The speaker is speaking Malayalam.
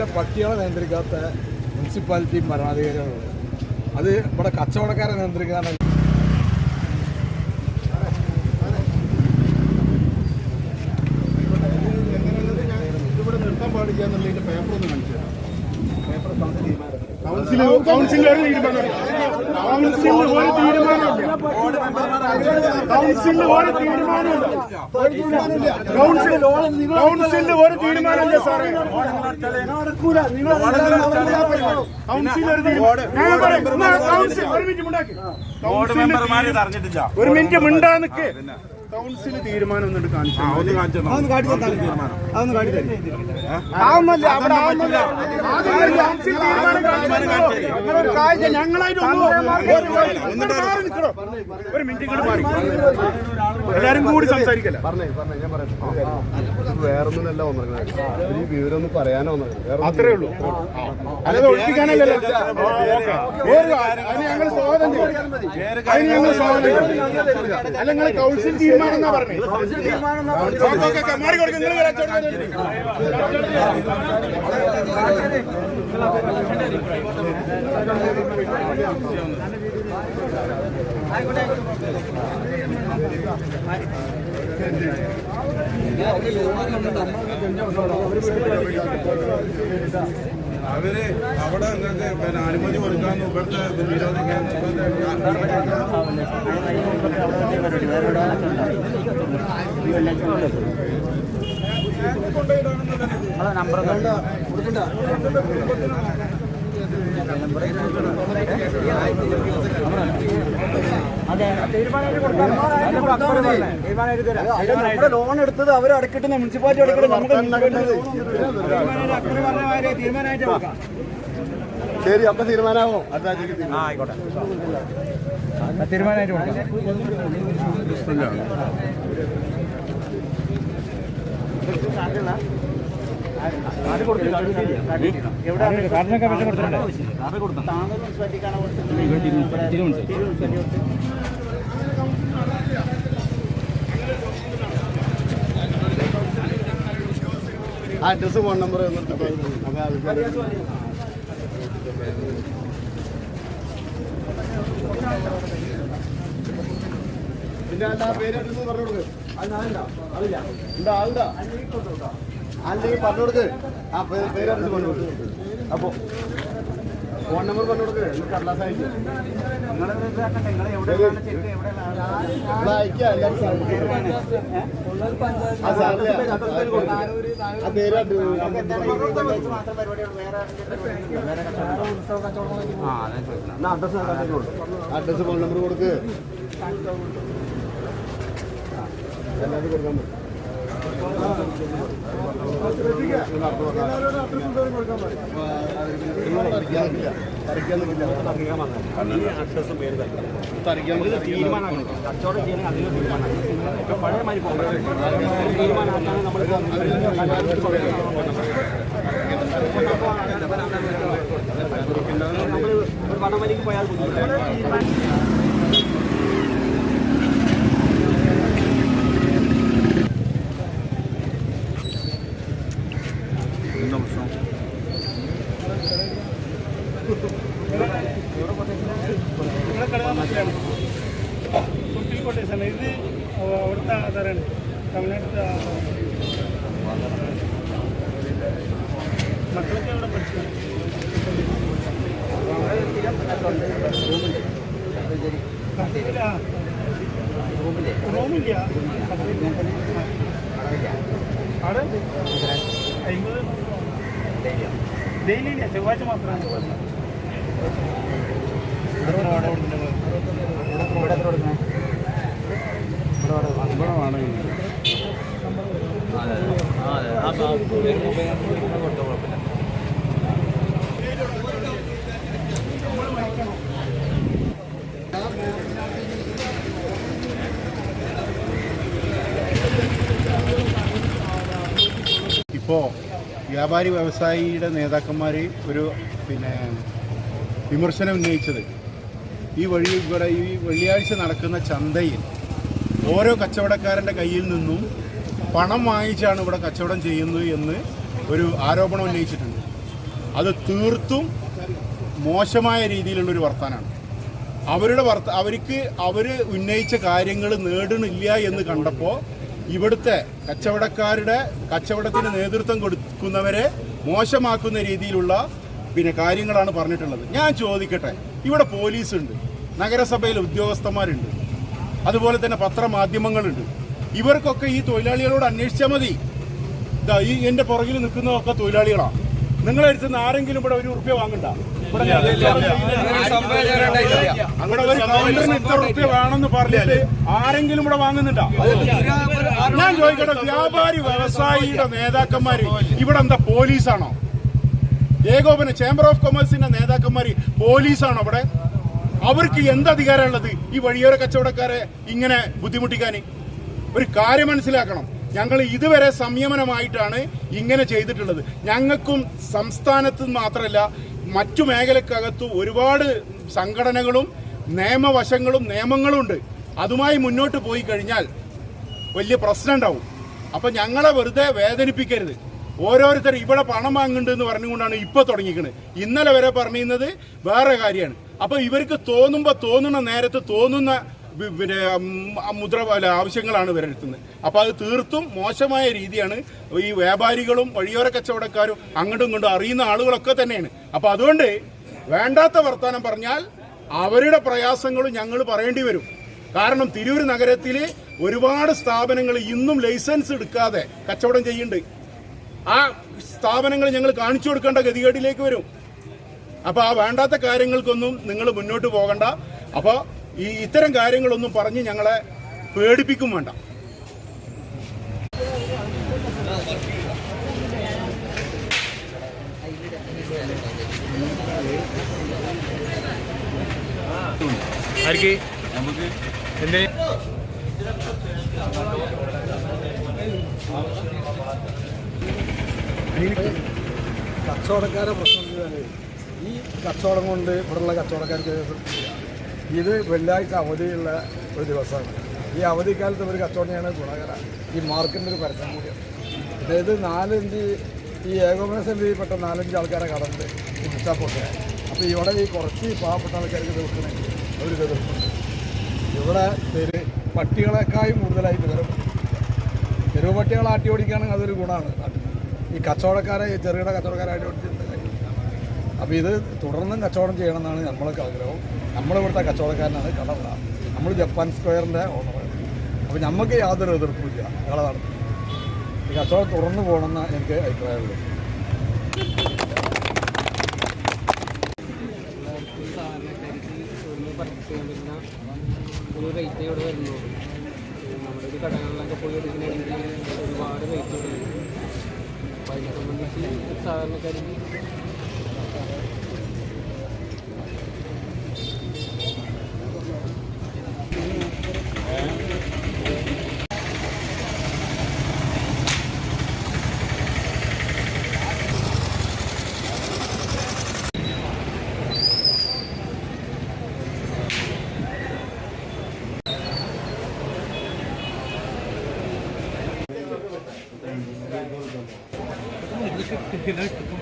തെരുവിലെ പട്ടികളെ നിയന്ത്രിക്കാത്ത മുനിസിപ്പാലിറ്റി ഭരണാധികാരികളുണ്ട് അത് ഇവിടെ കച്ചവടക്കാരെ നിയന്ത്രിക്കാനാണ്. കൗൺസിലിൽ ഒരു തീരുമാനം. കൗൺസിലിൽ ഒരു തീരുമാനമില്ല കൗൺസിലിൽ ഒരു തീരുമാനമില്ല. കൗൺസിൽ ഒരു തീരുമാനമില്ല സാറേ. കൗൺസിൽ ഒരു തീരുമാനം. കൗൺസിൽ ഒരു മിനിറ്റ് ഉണ്ടാക്കി ഒരു മിനിറ്റ് മിണ്ടാ നിക്ക്. കൗൺസിൽ തീരുമാനം എന്നിട്ട് കാണിച്ചു ഒന്ന് കാണിച്ചു ആവുന്നില്ല അവിടെ ആവുന്നില്ല ആദ്യം കൗൺസിൽ തീരുമാനം കാണിച്ചു ഞങ്ങളായിട്ട് ഒന്ന് ഒരു ഒന്നിട്ട് മാറി നിൽക്കണോ ഒരു മിനിറ്റ് ഇങ്ങോട്ട് മാറി എല്ലാരും കൂടി സംസാരിക്കല്ല? പറഞ്ഞേ പറഞ്ഞേ ഞാൻ പറയാം വേറൊന്നുമല്ല വന്നിരിക്കുന്നത് ഈ വിവരം ഒന്ന് പറയാനോ വന്നത്. അത്രേ ഉള്ളൂ. അല്ലാതെ ഒഴിപ്പിക്കാനല്ലല്ലോ ഓക്കെ. ഒരു കാര്യം അതിന് ഞങ്ങൾ സ്വാഗതം ചെയ്യും. അതിന് ഞങ്ങൾ സ്വാഗതം ചെയ്യും. അല്ല കൗൺസിൽ തീരുമാനം എന്നാ പറഞ്ഞത് ഓക്കെ, ഓക്കെ, ഓക്കെ, മാറി കൊടുക്കും നിങ്ങൾ ആയിക്കോട്ടെ. ചെയ്തോളൂ. അവർ അവിടെ നിങ്ങൾക്ക് പിന്നെ അനുമതി കൊടുക്കാൻ ഇവിടുത്തെ നിരോധിക്കാൻ ലോൺ എടുത്തത് അവർ അടക്കിട്ട് മുനിസിപ്പാലിറ്റി അടക്കിട്ട് നമുക്ക് ശരി അപ്പൊ തീരുമാനമാവോ. ആയിക്കോട്ടെ. തീരുമാനമായിട്ട് കാർഡിനൊക്കെ കൊടുത്തിട്ടുണ്ട്. ആ അഡ്രസ് ഫോൺ നമ്പർ പിന്നെ ആ പേര് അഡ്രസ് പറഞ്ഞു കൊടുക്ക്? ഉണ്ടാ ആളുണ്ടാ? അല്ലെങ്കിൽ പറഞ്ഞു കൊടുക്ക്. ആ പേര് അഡ്രസ് പറഞ്ഞു കൊടുക്ക്. അപ്പോ ഫോൺ നമ്പർ പറഞ്ഞു കൊടുക്ക്. എന്നിട്ട് കടലാസ് അയക്കും ഇവിടെ അയക്കാം എല്ലാവരും അഡ്രസ് ഫോൺ നമ്പർ കൊടുക്ക്. എല്ലാവരും കൊടുക്കാൻ പറ്റും. കച്ചവടം ചെയ്യണമെങ്കിൽ അതിന് തീരുമാനമാണ് ഇപ്പൊ പഴയ മാതിരി പോകണം തീരുമാനമാക്കാണ് നമ്മൾ നമ്മൾ ഒരു വടംവലിക്ക് പോയാൽ ബുദ്ധിമുട്ടാണ് എന്താ പ്രശ്നം നിങ്ങളെ കടകാൻ മനസ്സിലാണ് കുട്ടിക്കോട്ടെ സാറേ ഇത് അവിടുത്തെ ആധാറാണ് തമിഴ്നാട്ടിലെ മക്കളൊക്കെ അവിടെ പഠിച്ചു? റൂമില്ല. അവിടെ അമ്പത് ഡെയിലി ഇല്ല ചൊവ്വാഴ്ച മാത്രമാണ് ഇപ്പോൾ വ്യാപാരി വ്യവസായിയുടെ നേതാക്കന്മാർ ഒരു പിന്നെ വിമർശനം ഉന്നയിച്ചത്. ഈ വഴി ഇവിടെ ഈ വെള്ളിയാഴ്ച നടക്കുന്ന ചന്തയിൽ ഓരോ കച്ചവടക്കാരന്റെ കയ്യിൽ നിന്നും പണം വാങ്ങിച്ചാണ് ഇവിടെ കച്ചവടം ചെയ്യുന്നത് എന്ന് ഒരു ആരോപണം ഉന്നയിച്ചിട്ടുണ്ട്. അത് തീർത്തും മോശമായ രീതിയിലുള്ള ഒരു വർത്താനാണ്. അവരുടെ വർത്ത അവർക്ക് അവർ ഉന്നയിച്ച കാര്യങ്ങൾ നേടണില്ല എന്ന് കണ്ടപ്പോൾ ഇവിടുത്തെ കച്ചവടക്കാരുടെ കച്ചവടത്തിന് നേതൃത്വം കൊടുക്കുന്നവരെ മോശമാക്കുന്ന രീതിയിലുള്ള പിന്നെ കാര്യങ്ങളാണ് പറഞ്ഞിട്ടുള്ളത്. ഞാൻ ചോദിക്കട്ടെ ഇവിടെ പോലീസുണ്ട് നഗരസഭയിൽ ഉദ്യോഗസ്ഥന്മാരുണ്ട്. അതുപോലെ തന്നെ പത്രമാധ്യമങ്ങളുണ്ട്. ഇവർക്കൊക്കെ ഈ തൊഴിലാളികളോട് അന്വേഷിച്ചാൽ മതി. ഇതാ ഈ എന്റെ പുറകിൽ നിൽക്കുന്നതൊക്കെ തൊഴിലാളികളാണ് നിങ്ങളെ അടുത്ത് ആരെങ്കിലും ഇവിടെ ഒരു ഉറുപ്പ്യ വാങ്ങണ്ട. ഇവിടെ അങ്ങനെ ഒരു കൗണ്ടറിന് ഇത്ര ഉറുപ്പ്യ വേണമെന്ന് പറഞ്ഞിട്ട് ആരെങ്കിലും ഇവിടെ വാങ്ങുന്നുണ്ടോ? ഞാൻ ചോദിക്കട്ടെ വ്യാപാരി വ്യവസായിയുടെ നേതാക്കന്മാര് ഇവിടെ എന്താ പോലീസാണോ? ഏകോപന ചേംബർ ഓഫ് കൊമേഴ്സിന്റെ നേതാക്കന്മാര് പോലീസാണോ അവിടെ അവർക്ക് എന്ത് അധികാരമുള്ളത്? ഈ വഴിയോര കച്ചവടക്കാരെ ഇങ്ങനെ ബുദ്ധിമുട്ടിക്കാൻ ഒരു കാര്യം മനസ്സിലാക്കണം. ഞങ്ങൾ ഇതുവരെ സംയമനമായിട്ടാണ് ഇങ്ങനെ ചെയ്തിട്ടുള്ളത്. ഞങ്ങൾക്കും സംസ്ഥാനത്ത് മാത്രമല്ല മറ്റു മേഖലക്കകത്തും ഒരുപാട് സംഘടനകളും നിയമവശങ്ങളും നിയമങ്ങളും ഉണ്ട് അതുമായി മുന്നോട്ട് പോയി കഴിഞ്ഞാൽ വലിയ പ്രശ്നം ഉണ്ടാവും. അപ്പൊ ഞങ്ങളെ വെറുതെ വേദനിപ്പിക്കരുത്. ഓരോരുത്തർ ഇവിടെ പണം വാങ്ങുന്നുണ്ട് എന്ന് പറഞ്ഞുകൊണ്ടാണ് ഇപ്പോൾ തുടങ്ങിക്കുന്നത് ഇന്നലെ വരെ പറഞ്ഞിരുന്നത് വേറെ കാര്യമാണ്. അപ്പോൾ ഇവർക്ക് തോന്നുമ്പോ തോന്നുന്ന നേരത്ത് തോന്നുന്ന പിന്നെ മുദ്ര ആവശ്യങ്ങളാണ് ഇവരെടുത്തുന്നത് അപ്പൊ അത് തീർത്തും മോശമായ രീതിയാണ് ഈ വ്യാപാരികളും വഴിയോര കച്ചവടക്കാരും അങ്ങോട്ടും ഇങ്ങോട്ടും അറിയുന്ന ആളുകളൊക്കെ തന്നെയാണ്. അപ്പോൾ അതുകൊണ്ട് വേണ്ടാത്ത വർത്തമാനം പറഞ്ഞാൽ അവരുടെ പ്രയാസങ്ങളും ഞങ്ങൾ പറയേണ്ടി വരും. കാരണം തിരൂർ നഗരത്തിൽ ഒരുപാട് സ്ഥാപനങ്ങൾ ഇന്നും ലൈസൻസ് എടുക്കാതെ കച്ചവടം ചെയ്യുന്നുണ്ട്. ആ സ്ഥാപനങ്ങൾ ഞങ്ങൾ കാണിച്ചു കൊടുക്കേണ്ട ഗതികേടിലേക്ക് വരും. അപ്പോൾ ആ വേണ്ടാത്ത കാര്യങ്ങൾക്കൊന്നും നിങ്ങൾ മുന്നോട്ട് പോകണ്ട. അപ്പോൾ ഈ ഇത്തരം കാര്യങ്ങളൊന്നും പറഞ്ഞ് ഞങ്ങളെ പേടിപ്പിക്കും വേണ്ട. ആർക്ക്? എന്തേ? കച്ചവടക്കാരെ പ്രശ്നം ഈ കച്ചവടം കൊണ്ട് ഇവിടെയുള്ള കച്ചവടക്കാർക്ക് ഇത് വെള്ളിയാഴ്ച അവധിയുള്ള ഒരു ദിവസമാണ്. ഈ അവധിക്കാലത്ത് ഒരു കച്ചവടം ചെയ്യണത് ഗുണകര. ഈ മാർക്കിന്റെ ഒരു പരസ്യം കൂടിയാണ് അതായത് നാലഞ്ച് ഈ ഏകോപന സമിതിയിൽപ്പെട്ട നാലഞ്ച് ആൾക്കാരെ കടന്ന് ഇഷ്ടപ്പെട്ടെ അപ്പോൾ ഇവിടെ ഈ കുറച്ച് പാവപ്പെട്ട ആൾക്കാർക്ക് തീർക്കണമെങ്കിൽ അവർ എതിർപ്പുണ്ട് ഇവിടെ തെരു പട്ടികളെക്കായും കൂടുതലായി വരും തെരുവ് പട്ടികളെ ആട്ടി ഓടിക്കുകയാണെങ്കിൽ അതൊരു ഗുണമാണ്. നാട്ടിൽ ഈ കച്ചവടക്കാരെ ചെറുകിട കച്ചവടക്കാരായിട്ട് കാര്യം അപ്പോൾ ഇത് തുടർന്നും കച്ചവടം ചെയ്യണമെന്നാണ് നമ്മളൊക്കെ ആഗ്രഹം. നമ്മളിവിടുത്തെ കച്ചവടക്കാരനാണ് കട നമ്മൾ ജപ്പാൻ സ്ക്വയറിന്റെ ഓണറാണ് അപ്പോൾ നമുക്ക് യാതൊരു എതിർപ്പില്ല കട നടത്തി. ഈ കച്ചവടം തുടർന്ന് പോകണമെന്ന് എനിക്ക് അഭിപ്രായമുള്ളൂ ഒരു റേറ്റ് ഇവിടെ വരുന്നുള്ളൂ. നമ്മുടെ ഒരു കടകളിലൊക്കെ പോയി എടുക്കണമെങ്കിൽ ഒരുപാട് റേറ്റ് ഇവിടെ വരും അപ്പോൾ അതിനെ സംബന്ധിച്ച് Gedanken